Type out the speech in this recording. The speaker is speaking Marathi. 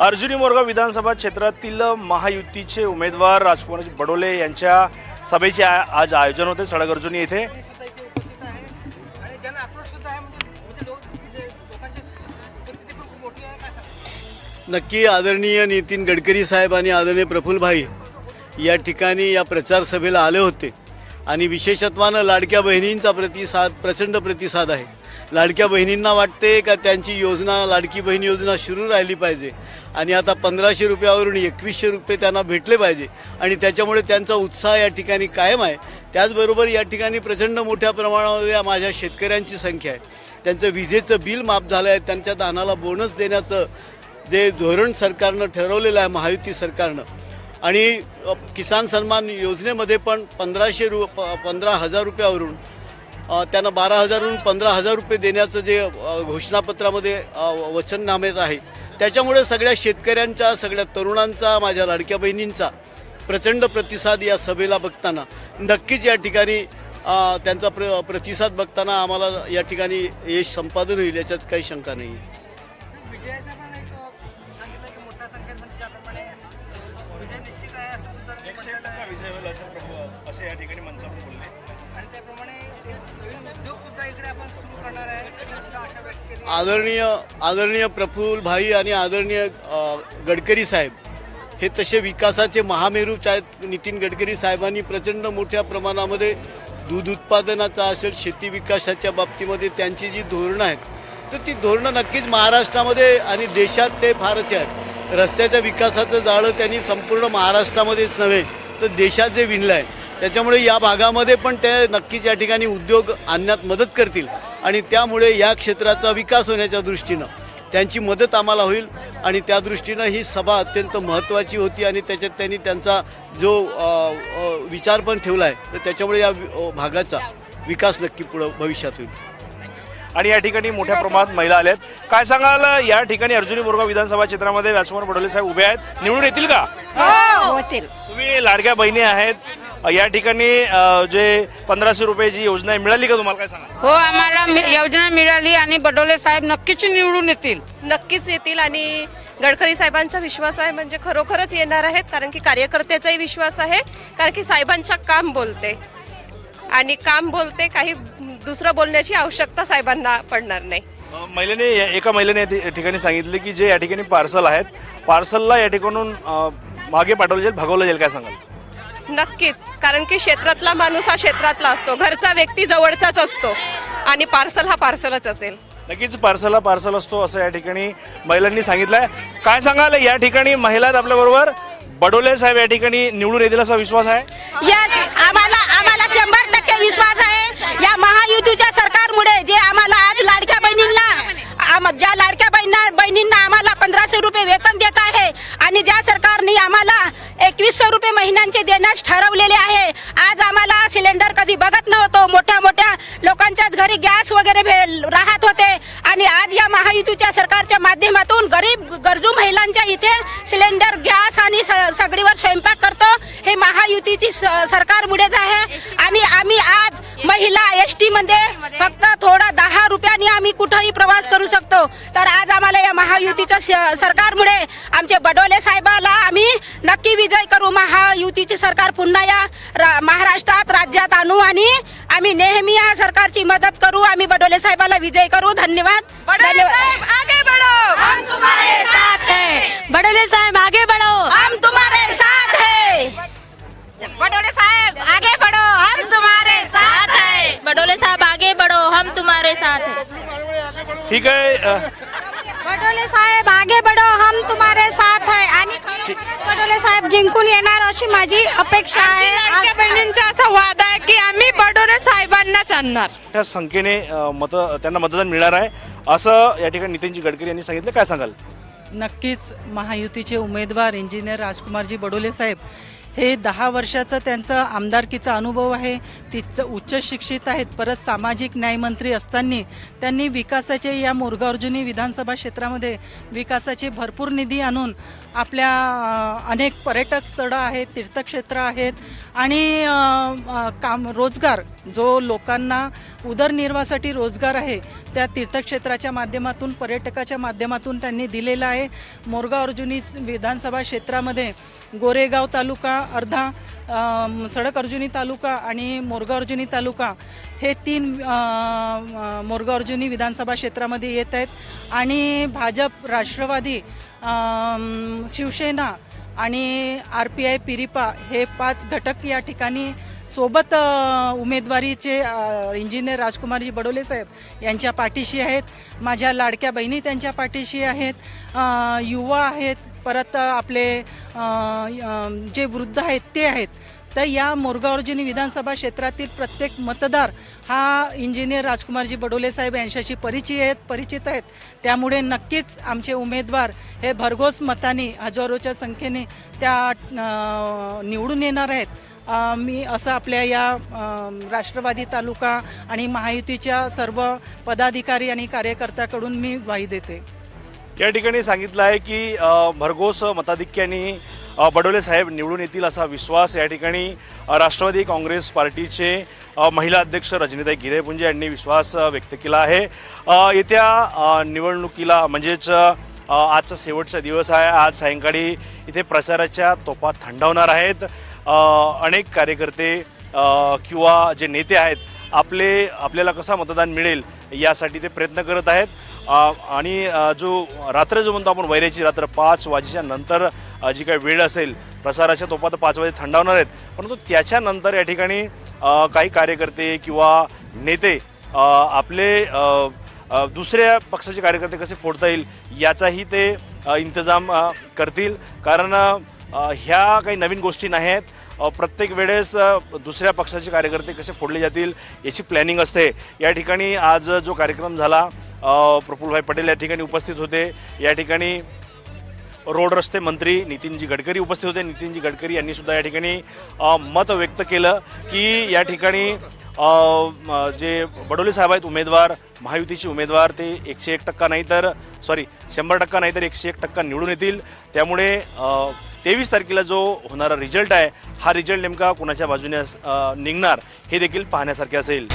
अर्जुनी मोरगाव विधानसभा क्षेत्रातील महायुतीचे उमेदवार राजकुमार बडोले यांच्या सभेचे आ- आज आयोजन होते. सडक अर्जुनी येथे. नक्की आदरणीय नितीन गडकरी साहेब आणि आदरणीय प्रफुल्लभाई या ठिकाणी या प्रचार सभेला आले होते. आणि विशेषत्वानं लाडक्या बहिणींचा प्रतिसाद प्रचंड प्रतिसाद आहे. लाडक्या बहिणींना वाटते का त्यांची योजना लाडकी बहीण योजना सुरू राहिली पाहिजे? आणि आता पंधराशे रुपयावरून एकवीसशे रुपये त्यांना भेटले पाहिजे. आणि त्याच्यामुळे त्यांचा उत्साह या ठिकाणी कायम आहे. त्याचबरोबर या ठिकाणी प्रचंड मोठ्या प्रमाणावर या माझ्या शेतकऱ्यांची संख्या आहे. त्यांचं विजेचं बिल माफ झालं आहे त्यांच्या दानाला बोनस देण्याचं जे धोरण सरकारनं ठरवलेलं आहे महायुती सरकारनं. आणि किसान सन्मान योजनेमध्ये पण पंधराशे रु प पंधरा हजार रुपयावरून त्यांना बारा हजारहून पंधरा हजार रुपये देण्याचं जे घोषणापत्रामध्ये वचननामेत आहे. त्याच्यामुळे सगळ्या शेतकऱ्यांचा सगळ्या तरुणांचा माझ्या लाडक्या बहिणींचा प्रचंड प्रतिसाद या सभेला बघताना नक्कीच या ठिकाणी त्यांचा प्र प्रतिसाद बघताना आम्हाला या ठिकाणी यश संपादन होईल याच्यात काही शंका नाही आहे असं सुद्धा त्यांनी म्हटलेलं आहे. असे या ठिकाणी बोलले आणि त्याप्रमाणे एक नवीन उद्योग सुद्धा इकडे आपण सुरू करणार आहे. आदरणीय आदरणीय प्रफुल्ल भाई आणि आदरणीय गडकरी साहेब हे तसे विकासाचे महामेरूच आहेत नितीन गडकरी साहेबांनी प्रचंड मोठ्या प्रमाणामध्ये दूध उत्पादनाचा असेल शेती विकासाच्या बाबतीमध्ये त्यांची जी धोरणं आहेत तर ती धोरणं नक्कीच महाराष्ट्रामध्ये आणि देशात ते फारच आहेत रस्त्याच्या विकासाचं जाळं त्यांनी संपूर्ण महाराष्ट्रामध्येच नव्हे तर देशात जे विणलं आहे त्याच्यामुळे या भागामध्ये पण ते नक्कीच या ठिकाणी उद्योग आणण्यात मदत करतील आणि त्यामुळे या क्षेत्राचा विकास होण्याच्या दृष्टीनं त्यांची मदत आम्हाला होईल आणि त्या दृष्टीनं ही सभा अत्यंत महत्त्वाची होती आणि त्याच्यात त्यांनी त्यांचा जो विचार पण ठेवला आहे तर त्याच्यामुळे या भागाचा विकास नक्की पुढं भविष्यात होईल. आणि या ठिकाणी मोठ्या प्रमाणात महिला आल्यात काय सांगाल या ठिकाणी अर्जुनी मोरगाव विधानसभा क्षेत्रामध्ये राजकुमार बडोले साहेब उभे आहेत. निवडून येतील का? होतील. तुम्ही लाडक्या बहिणी आहेत. या ठिकाणी जे पंधराशे रुपयाची योजना मिळाली का तुम्हाला? काय सांगा हो आम्हाला योजना मिळाली आणि बडोले साहेब नक्कीच निवडून येतील. नक्कीच येतील आणि गडकरी साहेबांचा विश्वास आहे म्हणजे खरोखरच येणार आहेत कारण की कार्यकर्त्याचाही विश्वास आहे कारण की साहेबांच्या काम बोलते. आणि काम बोलते काही दुसरं बोलण्याची आवश्यकता साहेबांना पडणार नाही. महिलेने या- एका महिलेने या ठिकाणी सांगितले की जे या ठिकाणी पार्सल आहेत पार्सलला या ठिकाणून मागे पाठवलं जाईल भागवलं जाईल काय सांगाल? नक्कीच कारण की क्षेत्रातला माणूस हा क्षेत्रातला असतो. घरचा व्यक्ती जवळचाच असतो आणि पार्सल हा पार्सलच असेल. नक्कीच पार्सलला पार्सल असतो असं या ठिकाणी महिलांनी सांगितलंय. काय सांगाल या ठिकाणी महिला आहेत आपल्याबरोबर. बडोले साहेब या ठिकाणी निवडून येतील असा विश्वास आहे? यस आम्हाला आम्हाला शंभर टक्के विश्वास आहे. या महायुतीच्या सरकारमुळे जे आम्हाला आज लाडक्या बहिणींना ज्या लाडक्या बहिणी बहिणींना आम्हाला पंधराशे रुपये वेतन देत आहे आणि ज्या सरकारने आम्हाला एकवीसशे रुपये महिन्यांचे देण्यास ठरवलेले आहे आज आम्हाला सिलेंडर कधी बघत नव्हतो. मोठ्या मोठ्या लोकांच्याच घरी गॅस वगैरे भे- राहत आणि आज या महायुतीच्या सरकारच्या माध्यमातून गरीब गरजू महिलांच्या इथे सिलेंडर गॅस आणि सगळीवर स्वयंपाक करतो. हे महायुतीची सरकार मुळेच आहे. आणि आम्ही आज महिला एस टी मध्ये फक्त थोडा दहा रुपयांनी आम्ही कुठंही प्रवास करू शकतो. तर आज आम्हाला या महायुतीच्या सरकारमुळे आमचे बडोले साहेबाला आम्ही नक्की विजय करू. महायुतीचे सरकार पुन्हा या रा- महाराष्ट्रात राज्यात आणू आणि आम्ही नेहमी या सरकारची मदत करू. आम्ही बडोले साहेबाला विजय करू. धन्यवाद. धन्यवाद. आगे बढ़ो. हम तुम्हारे साथ हैं. बडोले साहेब आगे बढ़ो. हम तुम्हारे साथ हैं. बडोले साहेब आगे बढ़ो. हम तुम्हारे साथ हैं. बडोले साहब आगे बढ़ो. हम तुम्हारे साथ हैं। ठीक आहे बडोले साहेब आगे बढ़ो हम तुम्हारे साथ है। आणि बडोले साहेब जिंकून येणार अशी माझी अपेक्षा आहे. लाडक्या बहिणींचा असा वाद आहे की आम्ही बडोले साहेबांनाच आणणार त्या संख्येने मत त्यांना मतदान मिळणार आहे. असं या ठिकाणी नितीनजी गडकरी यांनी सांगितलं. काय सांगाल? नक्कीच महायुतीचे उमेदवार इंजिनियर राजकुमारजी बडोले साहेब हे दहा वर्षाचं त्यांचं आमदारकीचा अनुभव आहे. तिचं उच्च शिक्षित आहेत. परत सामाजिक न्यायमंत्री असताना त्यांनी विकासाचे या मोरगार्जुनी विधानसभा क्षेत्रामध्ये विकासाचे भरपूर निधी आणून आपल्या अनेक पर्यटक स्थळं आहेत तीर्थक्षेत्र आहेत आणि काम रोजगार जो लोकांना उदरनिर्वाहासाठी रोजगार आहे त्या तीर्थक्षेत्राच्या माध्यमातून पर्यटकाच्या माध्यमातून त्यांनी दिलेला आहे. मोरगाव अर्जुनी विधानसभा क्षेत्रामध्ये गोरेगाव तालुका अर्धा सडक अर्जुनी तालुका आणि मोरगाव अर्जुनी तालुका हे तीन अ, मोरगाव अर्जुनी विधानसभा क्षेत्रामध्ये येत आहेत. आणि भाजप राष्ट्रवादी शिवसेना आणि आर पी आय पिरिपा हे पाच घटक या ठिकाणी सोबत उमेदवारीचे इंजिनियर राजकुमारजी बडोले साहेब यांच्या पाठीशी आहेत. माझ्या लाडक्या बहिणी त्यांच्या पाठीशी आहेत. युवा आहेत. परत आपले जे वृद्ध आहेत ते आहेत. तर या मोरगावर्जुनी विधानसभा क्षेत्रातील प्रत्येक मतदार हा इंजिनियर राजकुमारजी बडोले साहेब यांच्याशी परिचय आहेत परिचित आहेत. त्यामुळे नक्कीच आमचे उमेदवार हे भरघोस मताने हजारोच्या संख्येने त्या निवडून येणार आहेत. मी असं आपल्या या राष्ट्रवादी तालुका आणि महायुतीच्या सर्व पदाधिकारी आणि कार्यकर्त्याकडून मी ग्वाही देते. या ठिकाणी सांगितलं आहे की भरघोस मताधिक्याने बडोले साहेब निवडून येतील असा विश्वास या ठिकाणी राष्ट्रवादी काँग्रेस पार्टीचे महिला अध्यक्ष रजनीताई गिरेपुंजे यांनी विश्वास व्यक्त केला आहे. येत्या निवडणुकीला म्हणजेच आजचा शेवटचा दिवस आहे. आज सायंकाळी इथे प्रचाराच्या तोफा थंडावणार आहेत. अनेक कार्यकर्ते किंवा जे नेते आहेत आपले आपल्याला कसा मतदान मिळेल यासाठी ते प्रयत्न करत आहेत. आणि जो रात्र जो म्हणतो आपण वैऱ्याची रात्र पाच वाजेच्या नंतर जी काही वेळ असेल प्रसाराच्या तोफा तर पाच वाजे थंडावणार आहेत. परंतु त्याच्यानंतर या ठिकाणी काही कार्यकर्ते किंवा नेते आपले दुसऱ्या पक्षाचे कार्यकर्ते कसे फोडता येईल याचाही ते इंतजाम करतील. कारण ह्या काही नवीन गोष्टी नाही आहेत प्रत्येक वेळेस दुसऱ्या पक्षाचे कार्यकर्ते कसे फोडले जातील याची प्लॅनिंग असते. या ठिकाणी आज जो कार्यक्रम झाला प्रफुल्लभाई पटेल या ठिकाणी उपस्थित होते. या ठिकाणी रोड रस्ते मंत्री नितीनजी गडकरी उपस्थित होते. नितीनजी गडकरी यांनी सुद्धा या ठिकाणी मत व्यक्त केलं की या ठिकाणी जे बडोले साहेब आहेत उमेदवार महायुतीचे उमेदवार ते एकशे एक टक्का नाही तर सॉरी शंभर टक्का नाही तर एकशे एक टक्का निवडून येतील. त्यामुळे तेवीस तारखेला जो होणारा रिझल्ट आहे हा रिझल्ट नेमका कुणाच्या बाजूने निघणार हे देखील पाहण्यासारखे असेल.